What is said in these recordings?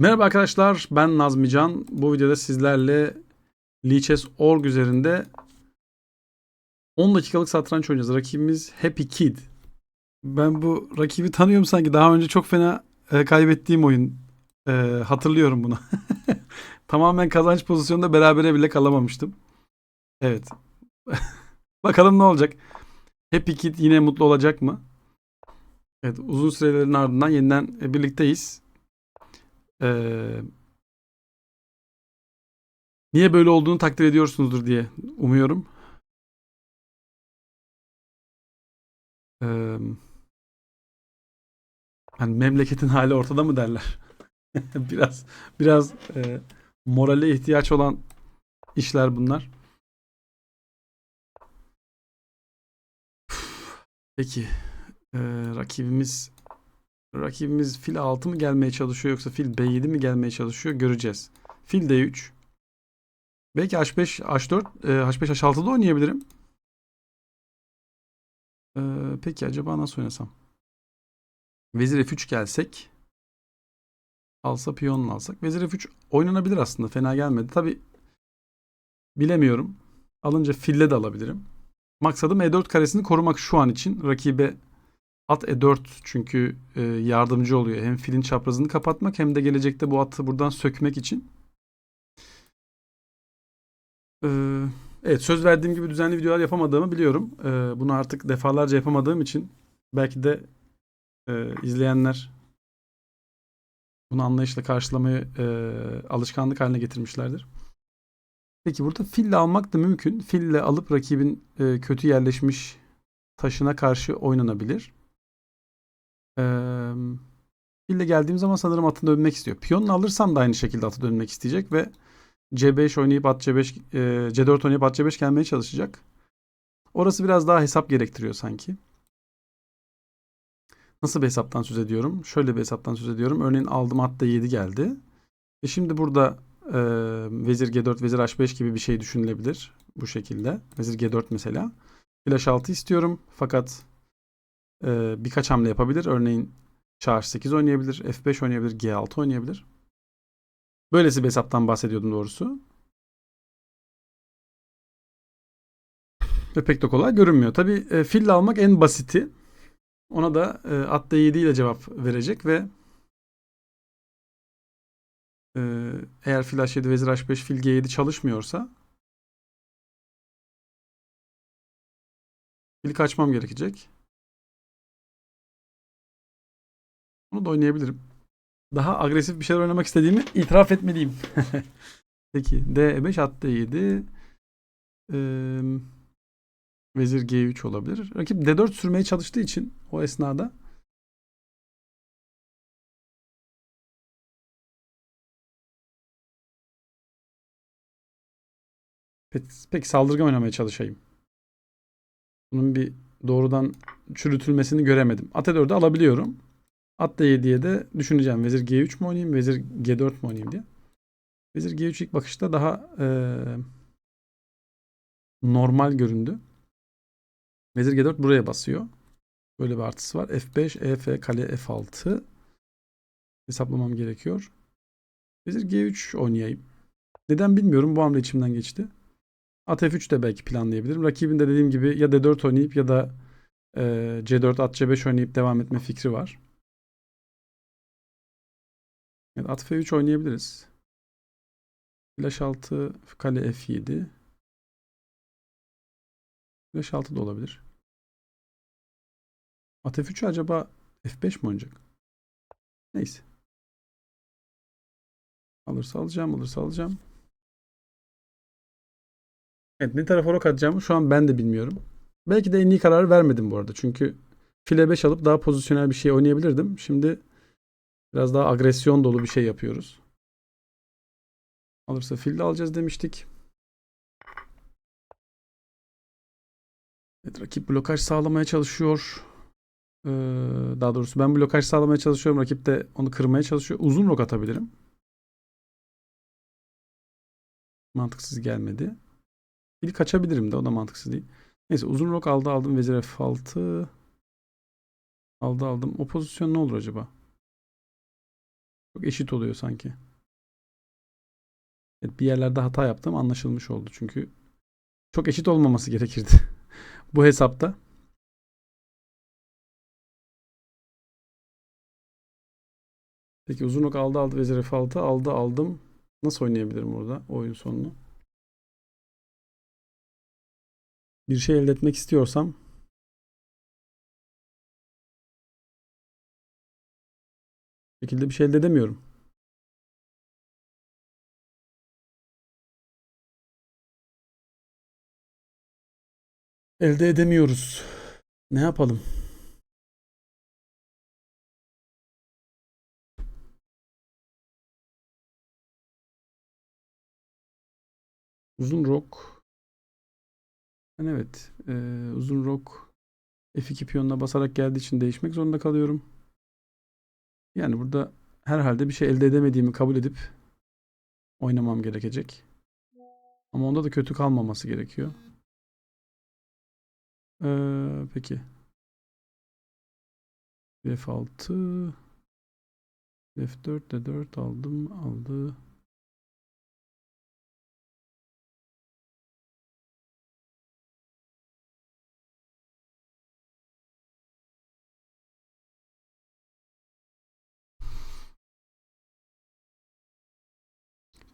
Merhaba arkadaşlar, ben Nazmi Can. Bu videoda sizlerle Lichess.org üzerinde 10 dakikalık satranç oynayacağız. Rakibimiz Happy Kid. Ben bu rakibi tanıyorum sanki. Daha önce çok fena e, kaybettiğim oyun. E, hatırlıyorum bunu. Tamamen kazanç pozisyonunda berabere bile kalamamıştım. Evet. Bakalım ne olacak. Happy Kid yine mutlu olacak mı? Evet, uzun sürelerin ardından yeniden e, birlikteyiz. Ee, niye böyle olduğunu takdir ediyorsunuzdur diye umuyorum. Ee, hani memleketin hali ortada mı derler? biraz biraz e, morale ihtiyaç olan işler bunlar. Peki ee, rakibimiz Rakibimiz fil 6 mı gelmeye çalışıyor yoksa fil B7 mi gelmeye çalışıyor göreceğiz. Fil D3. Belki H5, H4, e, H5, H6'da oynayabilirim. Ee, peki acaba nasıl oynasam? Vezir F3 gelsek. Alsa piyonla alsak. Vezir F3 oynanabilir aslında. Fena gelmedi. Tabi bilemiyorum. Alınca fille de alabilirim. Maksadım E4 karesini korumak şu an için. Rakibe At E4 çünkü e, yardımcı oluyor. Hem filin çaprazını kapatmak hem de gelecekte bu atı buradan sökmek için. Ee, evet söz verdiğim gibi düzenli videolar yapamadığımı biliyorum. Ee, bunu artık defalarca yapamadığım için belki de e, izleyenler bunu anlayışla karşılamayı e, alışkanlık haline getirmişlerdir. Peki burada fille almak da mümkün. Fille alıp rakibin kötü yerleşmiş taşına karşı oynanabilir. Ee, fille geldiğim zaman sanırım atın dönmek istiyor. Piyonla alırsam da aynı şekilde atı dönmek isteyecek ve C5 oynayıp at C5 e, C4 oynayıp at C5 gelmeye çalışacak. Orası biraz daha hesap gerektiriyor sanki. Nasıl bir hesaptan söz ediyorum? Şöyle bir hesaptan söz ediyorum. Örneğin aldım at D7 geldi. E şimdi burada e, vezir G4, vezir H5 gibi bir şey düşünülebilir. Bu şekilde. Vezir G4 mesela. Flash 6 istiyorum. Fakat e, birkaç hamle yapabilir. Örneğin Çağ 8 oynayabilir, F5 oynayabilir, G6 oynayabilir. Böylesi bir hesaptan bahsediyordum doğrusu. Ve pek de kolay görünmüyor. Tabi e, fille almak en basiti. Ona da e, at D7 ile cevap verecek ve e, eğer fil H7, vezir H5, fil G7 çalışmıyorsa fili kaçmam gerekecek. Bunu da oynayabilirim. Daha agresif bir şeyler oynamak istediğimi itiraf etmeliyim. Peki D5 at D7 ee, Vezir G3 olabilir. Rakip D4 sürmeye çalıştığı için o esnada peki saldırgan oynamaya çalışayım. Bunun bir doğrudan çürütülmesini göremedim. At E4'ü alabiliyorum. At D7'ye de düşüneceğim. Vezir G3 mü oynayayım, Vezir G4 mü oynayayım diye. Vezir G3 ilk bakışta daha e, normal göründü. Vezir G4 buraya basıyor. Böyle bir artısı var. F5, EF, kale F6 hesaplamam gerekiyor. Vezir G3 oynayayım. Neden bilmiyorum. Bu hamle içimden geçti. At F3 de belki planlayabilirim. Rakibin de dediğim gibi ya D4 oynayıp ya da e, C4 at C5 oynayıp devam etme fikri var. Evet, at F3 oynayabiliriz. Flash 6 kale F7. Flash 6 da olabilir. At F3 acaba F5 mi oynayacak? Neyse. Alırsa alacağım, alırsa alacağım. Evet, ne tarafa rok atacağımı şu an ben de bilmiyorum. Belki de en iyi kararı vermedim bu arada. Çünkü file 5 alıp daha pozisyonel bir şey oynayabilirdim. Şimdi Biraz daha agresyon dolu bir şey yapıyoruz. Alırsa fil de alacağız demiştik. Evet, rakip blokaj sağlamaya çalışıyor. Ee, daha doğrusu ben blokaj sağlamaya çalışıyorum. Rakip de onu kırmaya çalışıyor. Uzun rok atabilirim. Mantıksız gelmedi. Fil kaçabilirim de o da mantıksız değil. Neyse uzun rok aldı aldım. Vezir F6. Aldı aldım. O pozisyon ne olur acaba? Çok eşit oluyor sanki. Evet, bir yerlerde hata yaptım anlaşılmış oldu. Çünkü çok eşit olmaması gerekirdi. Bu hesapta. Peki uzun ok aldı aldı vezir F6 aldı aldım. Nasıl oynayabilirim orada oyun sonunu? Bir şey elde etmek istiyorsam şekilde bir şey elde edemiyorum. Elde edemiyoruz. Ne yapalım? Uzun rok. Evet. eee, uzun rok F2 piyonuna basarak geldiği için değişmek zorunda kalıyorum. Yani burada herhalde bir şey elde edemediğimi kabul edip oynamam gerekecek. Ama onda da kötü kalmaması gerekiyor. Eee, peki. F6 F4 D4 aldım aldı.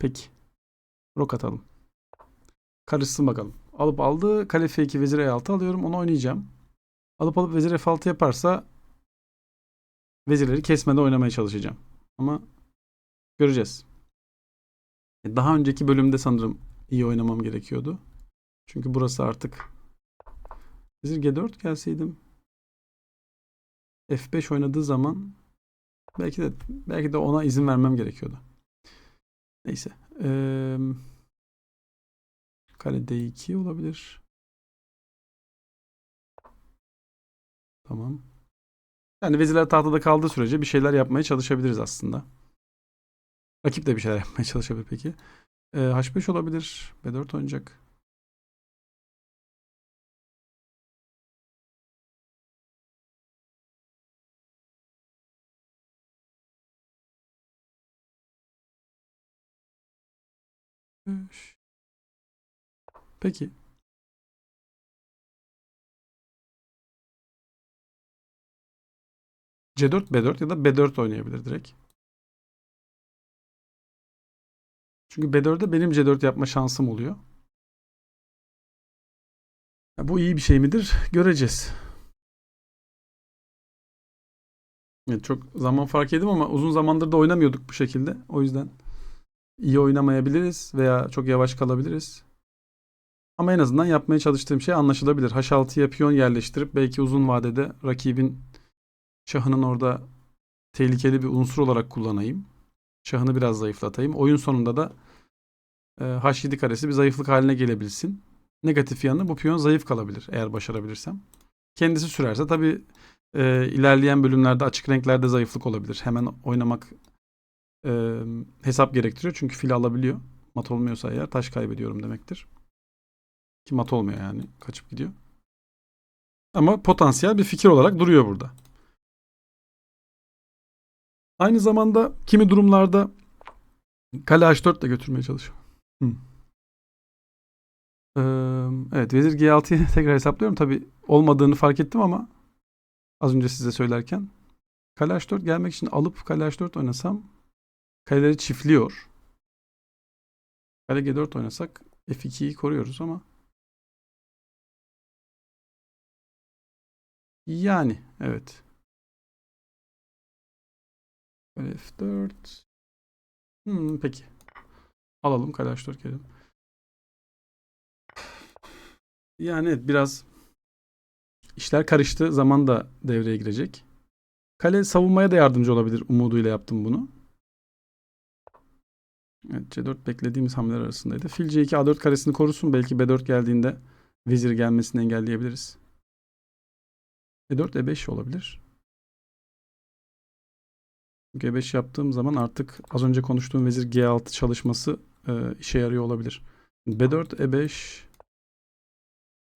Peki. Rok atalım. Karışsın bakalım. Alıp aldı. Kale F2 vezir E6 alıyorum. Onu oynayacağım. Alıp alıp vezir F6 yaparsa vezirleri kesmeden oynamaya çalışacağım. Ama göreceğiz. E, Daha önceki bölümde sanırım iyi oynamam gerekiyordu. Çünkü burası artık vezir G4 gelseydim F5 oynadığı zaman belki de belki de ona izin vermem gerekiyordu. Neyse. Eee kale D2 olabilir. Tamam. Yani vezirler tahtada kaldığı sürece bir şeyler yapmaya çalışabiliriz aslında. Rakip de bir şeyler yapmaya çalışabilir peki. Ee, H5 olabilir. B4 oynayacak. Beş. Peki. C4, B4 ya da B4 oynayabilir direkt. Çünkü B4'de benim C4 yapma şansım oluyor. Ya bu iyi bir şey midir? Göreceğiz. Evet, çok zaman fark yedim ama uzun zamandır da oynamıyorduk bu şekilde. O yüzden iyi oynamayabiliriz veya çok yavaş kalabiliriz. Ama en azından yapmaya çalıştığım şey anlaşılabilir. H6'ya piyon yerleştirip belki uzun vadede rakibin şahının orada tehlikeli bir unsur olarak kullanayım. Şahını biraz zayıflatayım. Oyun sonunda da e, H7 karesi bir zayıflık haline gelebilsin. Negatif yanı bu piyon zayıf kalabilir eğer başarabilirsem. Kendisi sürerse tabii e, ilerleyen bölümlerde açık renklerde zayıflık olabilir. Hemen oynamak e, hesap gerektiriyor. Çünkü fil alabiliyor. Mat olmuyorsa eğer taş kaybediyorum demektir. Ki mat olmuyor yani. Kaçıp gidiyor. Ama potansiyel bir fikir olarak duruyor burada. Aynı zamanda kimi durumlarda kale H4 de götürmeye çalışıyor. Hı. Ee, evet vezir G6'yı tekrar hesaplıyorum. Tabi olmadığını fark ettim ama az önce size söylerken kale H4 gelmek için alıp kale H4 oynasam kaleleri çiftliyor. Kale G4 oynasak F2'yi koruyoruz ama yani evet. Kale F4 Hmm, peki. Alalım kale H4 gelelim. Yani evet, biraz işler karıştı. Zaman da devreye girecek. Kale savunmaya da yardımcı olabilir umuduyla yaptım bunu. Evet C4 beklediğimiz hamleler arasındaydı. Fil C2 A4 karesini korusun. Belki B4 geldiğinde vezir gelmesini engelleyebiliriz. E4 E5 olabilir. Çünkü E5 yaptığım zaman artık az önce konuştuğum vezir G6 çalışması e, işe yarıyor olabilir. B4 E5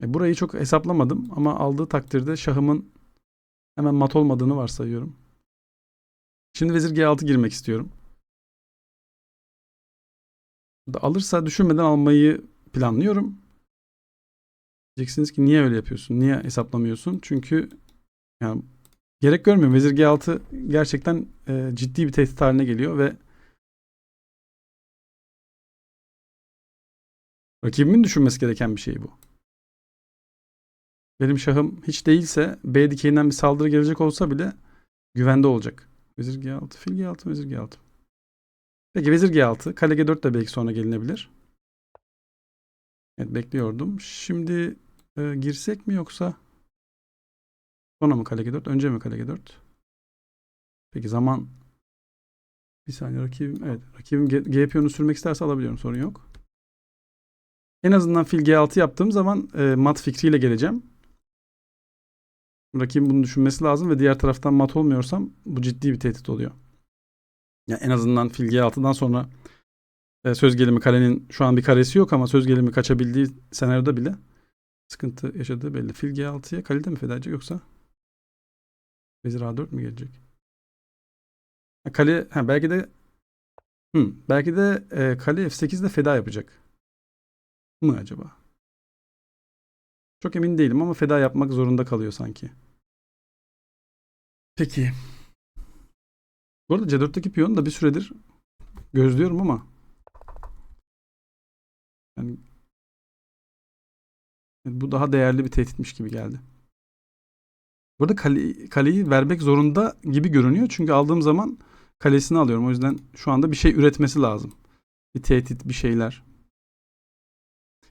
e, burayı çok hesaplamadım ama aldığı takdirde şahımın hemen mat olmadığını varsayıyorum. Şimdi vezir G6 girmek istiyorum. Alırsa düşünmeden almayı planlıyorum. Diyeceksiniz ki niye öyle yapıyorsun? Niye hesaplamıyorsun? Çünkü yani gerek görmüyorum. Vezir G6 gerçekten e, ciddi bir tehdit haline geliyor ve rakibimin düşünmesi gereken bir şey bu. Benim şahım hiç değilse B dikeyinden bir saldırı gelecek olsa bile güvende olacak. Vezir G6, fil G6, vezir G6. Peki vezir G6, kale G4 de belki sonra gelinebilir. Evet bekliyordum. Şimdi e, girsek mi yoksa sonra mı kale G4, önce mi kale G4? Peki zaman bir saniye rakibim evet rakibim G, G piyonu sürmek isterse alabiliyorum sorun yok. En azından fil G6 yaptığım zaman e, mat fikriyle geleceğim. Rakibin bunu düşünmesi lazım ve diğer taraftan mat olmuyorsam bu ciddi bir tehdit oluyor. Yani en azından fil G6'dan sonra e, söz gelimi kalenin şu an bir karesi yok ama söz gelimi kaçabildiği senaryoda bile sıkıntı yaşadığı belli. Fil G6'ya kalede mi feda edecek yoksa vezir A4 mü gelecek? Ha, kale ha, belki de hı, belki de e, kale F8'de feda yapacak mı acaba? Çok emin değilim ama feda yapmak zorunda kalıyor sanki. Peki. Bu arada C4'teki piyonu da bir süredir gözlüyorum ama yani bu daha değerli bir tehditmiş gibi geldi. Burada kale, kaleyi vermek zorunda gibi görünüyor. Çünkü aldığım zaman kalesini alıyorum. O yüzden şu anda bir şey üretmesi lazım. Bir tehdit, bir şeyler.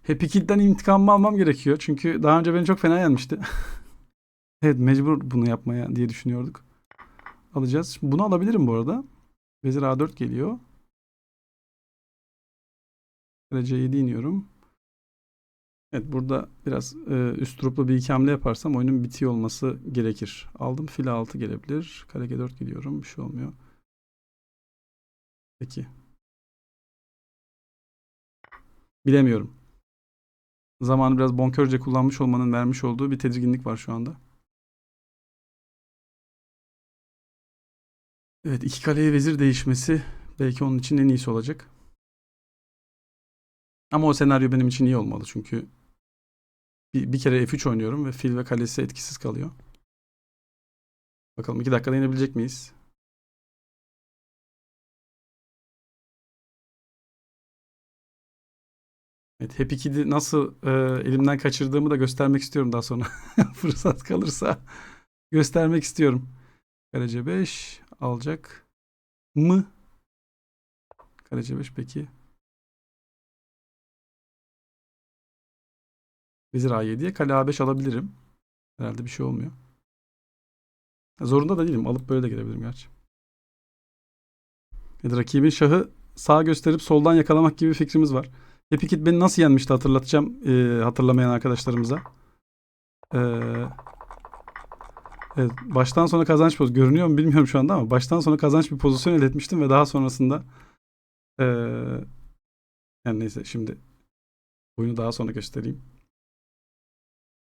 Happy Kid'den intikamımı almam gerekiyor. Çünkü daha önce beni çok fena yenmişti. evet mecbur bunu yapmaya diye düşünüyorduk. Alacağız. Bunu alabilirim bu arada. Vezir A4 geliyor. C7 iniyorum. Evet burada biraz e, üst truplu bir iki hamle yaparsam oyunun bitiyor olması gerekir. Aldım fil 6 gelebilir. Kare G4 gidiyorum. Bir şey olmuyor. Peki. Bilemiyorum. Zamanı biraz bonkörce kullanmış olmanın vermiş olduğu bir tedirginlik var şu anda. Evet iki kaleye vezir değişmesi belki onun için en iyisi olacak. Ama o senaryo benim için iyi olmalı çünkü bir, bir kere F3 oynuyorum ve fil ve kalesi etkisiz kalıyor. Bakalım 2 dakikada yenebilecek miyiz? Evet, Happy Kid'i nasıl e, elimden kaçırdığımı da göstermek istiyorum daha sonra. Fırsat kalırsa göstermek istiyorum. Kaleci 5 alacak mı? Kaleci 5 peki. Vezir A7'ye kale A5 alabilirim. Herhalde bir şey olmuyor. Zorunda da değilim. Alıp böyle de girebilirim gerçi. Ya da rakibin şahı sağ gösterip soldan yakalamak gibi fikrimiz var. Happy Kid beni nasıl yenmişti hatırlatacağım e, hatırlamayan arkadaşlarımıza. E, evet, baştan sona kazanç pozisyonu görünüyor mu bilmiyorum şu anda ama baştan sona kazanç bir pozisyon elde etmiştim ve daha sonrasında e, yani neyse şimdi oyunu daha sonra göstereyim.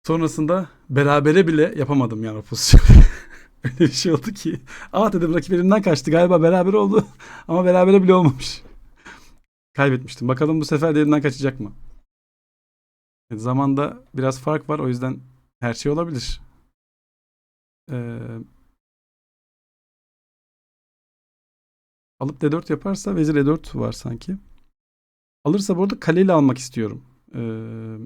Sonrasında berabere bile yapamadım yani o pozisyonu. Öyle bir şey oldu ki. Aa dedim rakip elimden kaçtı. Galiba beraber oldu. Ama berabere bile olmamış. Kaybetmiştim. Bakalım bu sefer de elimden kaçacak mı? Evet, zamanda biraz fark var. O yüzden her şey olabilir. Ee, alıp D4 yaparsa vezir E4 var sanki. Alırsa burada kaleyle almak istiyorum. Ee,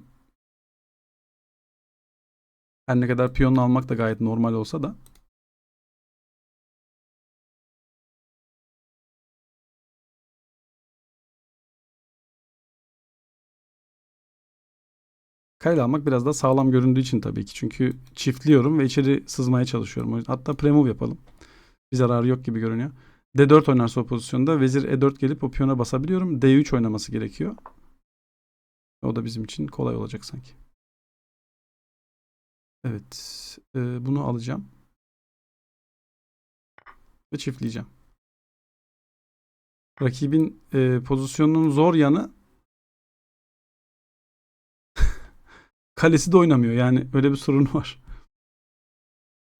her ne kadar piyonla almak da gayet normal olsa da. Kale almak biraz daha sağlam göründüğü için tabii ki. Çünkü çiftliyorum ve içeri sızmaya çalışıyorum. Hatta premove yapalım. Bir zararı yok gibi görünüyor. D4 oynarsa o pozisyonda vezir E4 gelip o piyona basabiliyorum. D3 oynaması gerekiyor. O da bizim için kolay olacak sanki. Evet. E, bunu alacağım. Ve çiftleyeceğim. Rakibin e, pozisyonunun zor yanı kalesi de oynamıyor. Yani öyle bir sorun var.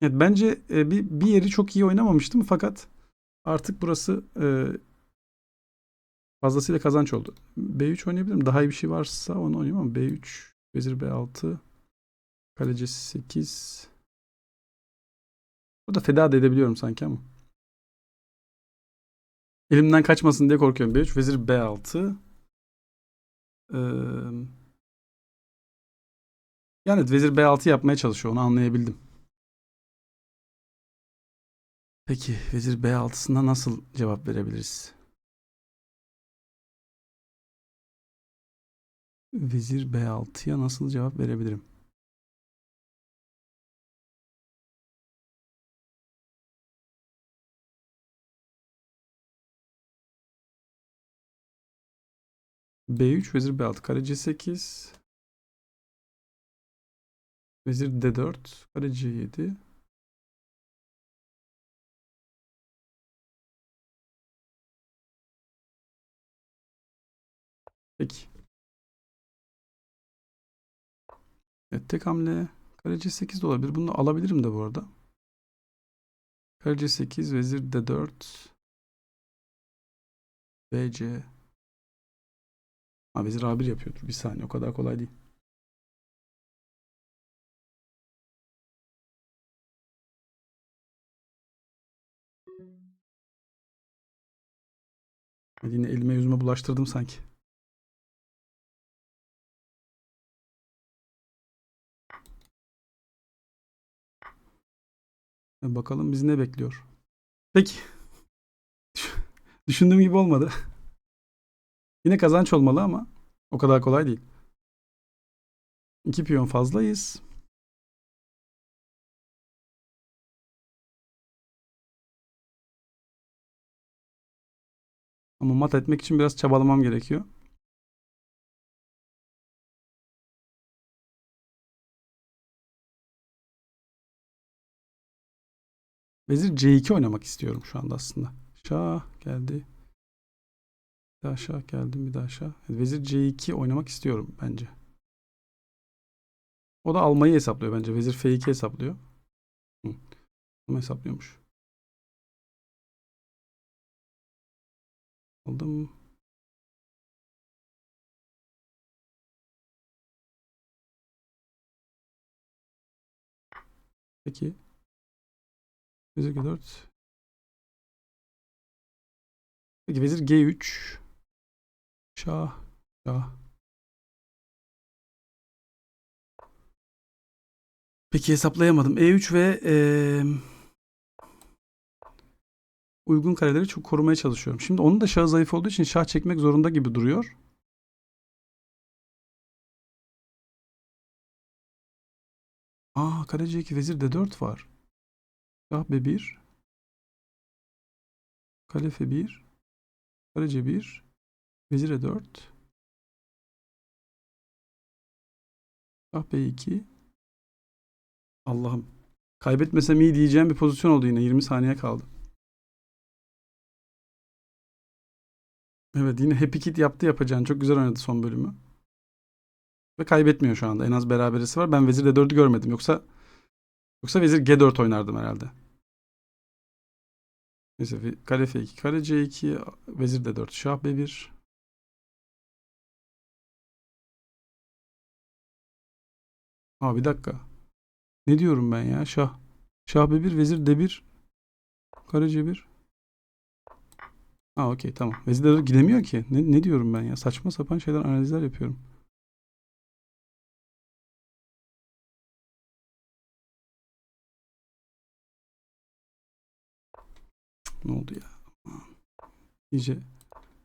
Evet, bence e, bir, bir yeri çok iyi oynamamıştım fakat Artık burası e, fazlasıyla kazanç oldu. B3 oynayabilirim. Daha iyi bir şey varsa onu oynayayım ama B3, vezir B6, kaleci 8. Burada feda da edebiliyorum sanki ama. Elimden kaçmasın diye korkuyorum. B3, vezir B6. Ee, yani vezir B6 yapmaya çalışıyor. Onu anlayabildim. Peki vezir B6'sında nasıl cevap verebiliriz? Vezir B6'ya nasıl cevap verebilirim? B3 vezir B6 kare C8 vezir D4 kare C7 Peki. Evet tek hamle kare C8 de olabilir. Bunu alabilirim de bu arada. Kare C8 vezir D4 BC Ha vezir A1 yapıyordur. Bir saniye o kadar kolay değil. Yine elime yüzüme bulaştırdım sanki. E, Bakalım bizi ne bekliyor. Peki. Düşündüğüm gibi olmadı. Yine kazanç olmalı ama o kadar kolay değil. İki piyon fazlayız. Ama mat etmek için biraz çabalamam gerekiyor. Vezir C2 oynamak istiyorum şu anda aslında. Şah geldi. Bir daha şah geldim bir daha şah. Vezir C2 oynamak istiyorum bence. O da almayı hesaplıyor bence. Vezir F2 hesaplıyor. Hı. Ama hesaplıyormuş. Aldım. Peki. Vezir G4. Peki vezir G3. Şah. Şah. Peki hesaplayamadım. E3 ve eee, uygun kareleri çok korumaya çalışıyorum. Şimdi onun da şahı zayıf olduğu için şah çekmek zorunda gibi duruyor. Aa kare C2 vezir D4 var. Şah B1. Kale F1. Kare C1. Vezir E4. Şah B2. Allah'ım. Kaybetmesem iyi diyeceğim bir pozisyon oldu yine. 20 saniye kaldı. Evet yine Happy Kid yaptı yapacağını. Çok güzel oynadı son bölümü. Ve kaybetmiyor şu anda. En az beraberisi var. Ben Vezir D4'ü görmedim. Yoksa yoksa Vezir G4 oynardım herhalde. Neyse kare F2, kare C2, Vezir D4, Şah B1. Aa bir dakika. Ne diyorum ben ya? Şah. Şah B1, Vezir D1, kare C1. Aa okey tamam. Vezir D4 gidemiyor ki. Ne, ne diyorum ben ya? Saçma sapan şeyler analizler yapıyorum. Ne oldu ya? İyice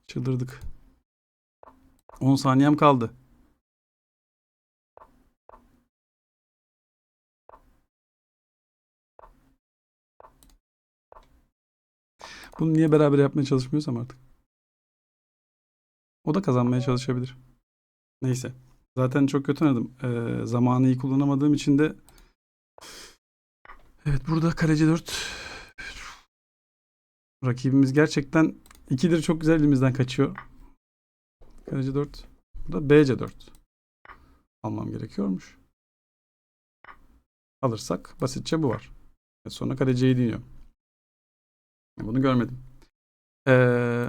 çıldırdık. 10 saniyem kaldı. Bunu niye beraber yapmaya çalışmıyorsam artık. O da kazanmaya çalışabilir. Neyse. Zaten çok kötü oynadım. Ee, zamanı iyi kullanamadığım için de Evet burada kaleci 4 Rakibimiz gerçekten ikidir çok güzel elimizden kaçıyor. Kaleci 4. Burada BC 4. Almam gerekiyormuş. Alırsak basitçe bu var. Sonra kaleciyi deniyor. Bunu görmedim. Ee,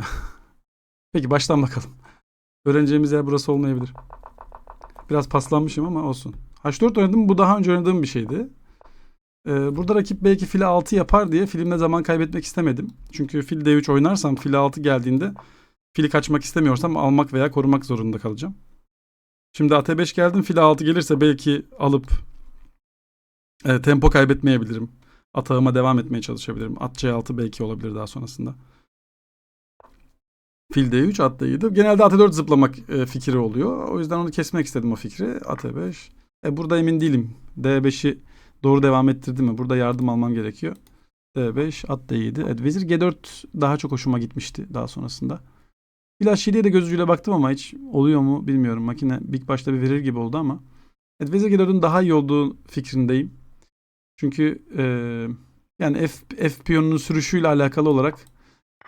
peki baştan bakalım. Öğreneceğimiz yer burası olmayabilir. Biraz paslanmışım ama olsun. H4 oynadım. Bu daha önce oynadığım bir şeydi. Ee, burada rakip belki file 6 yapar diye filmde zaman kaybetmek istemedim. Çünkü fil D3 oynarsam file 6 geldiğinde fili kaçmak istemiyorsam almak veya korumak zorunda kalacağım. Şimdi AT5 geldim. File 6 gelirse belki alıp e, tempo kaybetmeyebilirim. Atağıma devam etmeye çalışabilirim. At C6 belki olabilir daha sonrasında. Fil D3 at D7. Genelde at 4 zıplamak e, fikri oluyor. O yüzden onu kesmek istedim o fikri. At E5. E, burada emin değilim. D5'i doğru devam ettirdi mi? Burada yardım almam gerekiyor. D5 at D7. Evet, vezir G4 daha çok hoşuma gitmişti daha sonrasında. Flash 7'ye de göz ucuyla baktım ama hiç oluyor mu bilmiyorum. Makine ilk başta bir verir gibi oldu ama. Evet, vezir G4'ün daha iyi olduğu fikrindeyim. Çünkü e, yani F, F piyonunun sürüşüyle alakalı olarak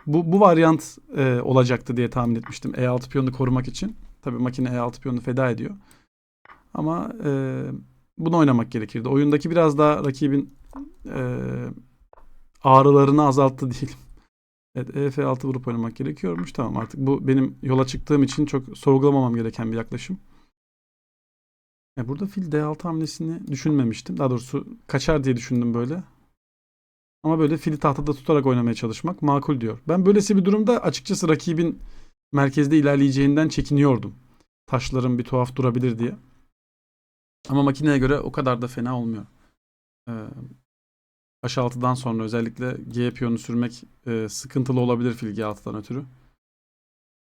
bu, bu varyant e, olacaktı diye tahmin etmiştim. E6 piyonunu korumak için. Tabii makine E6 piyonunu feda ediyor. Ama e, bunu oynamak gerekirdi. Oyundaki biraz daha rakibin e, ağrılarını azalttı diyelim. Evet EF6 vurup oynamak gerekiyormuş. Tamam artık bu benim yola çıktığım için çok sorgulamamam gereken bir yaklaşım. Ya burada fil D6 hamlesini düşünmemiştim. Daha doğrusu kaçar diye düşündüm böyle. Ama böyle fili tahtada tutarak oynamaya çalışmak makul diyor. Ben böylesi bir durumda açıkçası rakibin merkezde ilerleyeceğinden çekiniyordum. Taşların bir tuhaf durabilir diye. Ama makineye göre o kadar da fena olmuyor. Ee, H6'dan sonra özellikle G piyonu sürmek e, sıkıntılı olabilir fil G6'dan ötürü.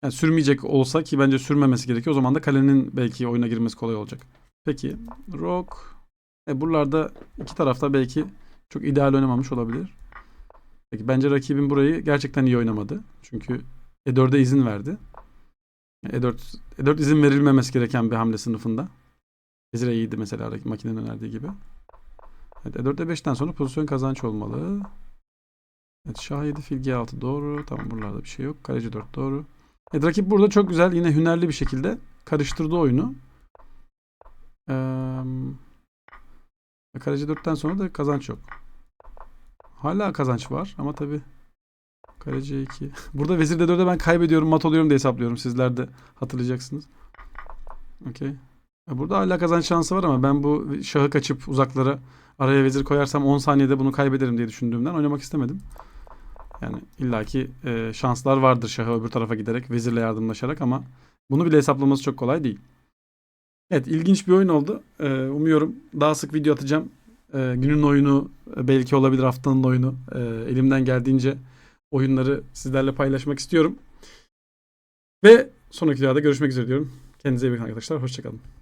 Yani sürmeyecek olsa ki bence sürmemesi gerekiyor. O zaman da kalenin belki oyuna girmesi kolay olacak. Peki. Rook. E, buralarda iki tarafta belki çok ideal oynamamış olabilir. Peki bence rakibin burayı gerçekten iyi oynamadı. Çünkü E4'e izin verdi. E4, E4 izin verilmemesi gereken bir hamle sınıfında. Vezir iyiydi mesela makinenin önerdiği gibi. Evet, E4'e 5'ten sonra pozisyon kazanç olmalı. Evet, Şah 7, fil G6 doğru. Tamam buralarda bir şey yok. Kaleci 4 doğru. Evet, rakip burada çok güzel yine hünerli bir şekilde karıştırdı oyunu. Ee, kaleci 4'ten sonra da kazanç yok. Hala kazanç var ama tabi kaleci 2. Burada vezir D4'e ben kaybediyorum, mat oluyorum diye hesaplıyorum. Sizler de hatırlayacaksınız. Okey. Burada hala kazanç şansı var ama ben bu şahı kaçıp uzaklara araya vezir koyarsam 10 saniyede bunu kaybederim diye düşündüğümden oynamak istemedim. Yani illaki e, şanslar vardır şahı öbür tarafa giderek vezirle yardımlaşarak ama bunu bile hesaplaması çok kolay değil. Evet ilginç bir oyun oldu. E, umuyorum daha sık video atacağım. E, günün oyunu e, belki olabilir haftanın oyunu. E, elimden geldiğince oyunları sizlerle paylaşmak istiyorum. Ve sonraki videoda görüşmek üzere diyorum. Kendinize iyi bakın arkadaşlar. Hoşçakalın.